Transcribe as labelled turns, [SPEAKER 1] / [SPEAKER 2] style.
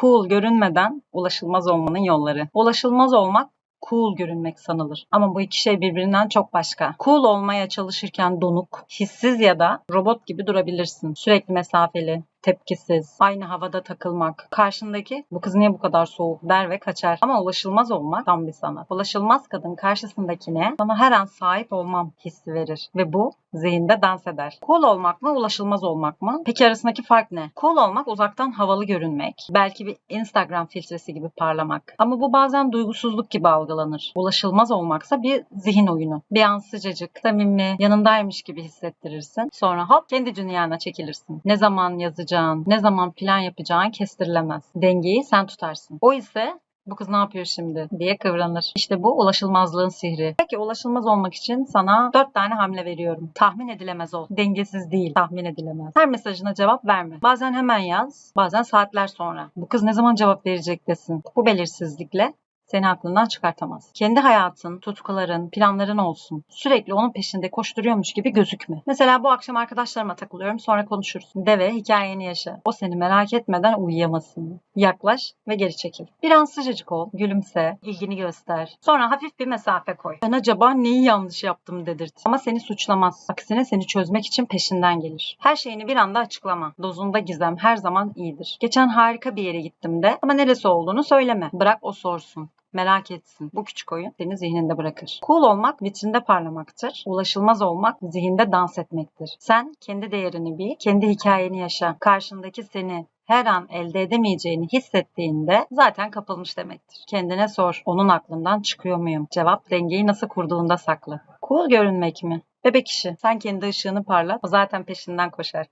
[SPEAKER 1] Cool görünmeden ulaşılmaz olmanın yolları. Ulaşılmaz olmak cool görünmek sanılır. Ama bu iki şey birbirinden çok başka. Cool olmaya çalışırken donuk, hissiz ya da robot gibi durabilirsin. Sürekli mesafeli, tepkisiz, aynı havada takılmak. Karşındaki bu kız niye bu kadar soğuk der ve kaçar. Ama ulaşılmaz olmak tam bir sanat. Ulaşılmaz kadın karşısındakine sana her an sahip olmam hissi verir. Ve bu zihinde dans eder. Cool olmak mı, ulaşılmaz olmak mı? Peki arasındaki fark ne? Cool olmak uzaktan havalı görünmek. Belki bir Instagram filtresi gibi parlamak. Ama bu bazen duygusuzluk gibi algılanır. Ulaşılmaz olmaksa bir zihin oyunu. Bir an sıcacık, samimi, yanındaymış gibi hissettirirsin. Sonra hop kendi dünyana çekilirsin. Ne zaman yazacağın, ne zaman plan yapacağın kestirilemez. Dengeyi sen tutarsın. O ise bu kız ne yapıyor şimdi diye kıvranır. İşte bu ulaşılmazlığın sihri. Peki ulaşılmaz olmak için sana dört tane hamle veriyorum. Tahmin edilemez ol. Dengesiz değil. Tahmin edilemez. Her mesajına cevap verme. Bazen hemen yaz. Bazen saatler sonra. Bu kız ne zaman cevap verecek desin. Bu belirsizlikle seni aklından çıkartamaz. Kendi hayatın, tutkuların, planların olsun. Sürekli onun peşinde koşturuyormuş gibi gözükme. Mesela bu akşam arkadaşlarıma takılıyorum sonra konuşuruz. De ve hikayeni yaşa. O seni merak etmeden uyuyamasın. Yaklaş ve geri çekil. Bir an sıcacık ol, gülümse, ilgini göster. Sonra hafif bir mesafe koy. Ben acaba neyi yanlış yaptım dedirt. Ama seni suçlamaz. Aksine seni çözmek için peşinden gelir. Her şeyini bir anda açıklama. Dozunda gizem her zaman iyidir. Geçen harika bir yere gittim de ama neresi olduğunu söyleme. Bırak o sorsun merak etsin. Bu küçük oyun seni zihninde bırakır. Cool olmak vitrinde parlamaktır. Ulaşılmaz olmak zihinde dans etmektir. Sen kendi değerini bil, kendi hikayeni yaşa. Karşındaki seni her an elde edemeyeceğini hissettiğinde zaten kapılmış demektir. Kendine sor, onun aklından çıkıyor muyum? Cevap dengeyi nasıl kurduğunda saklı. Cool görünmek mi? Bebek işi. Sen kendi ışığını parlat, o zaten peşinden koşar.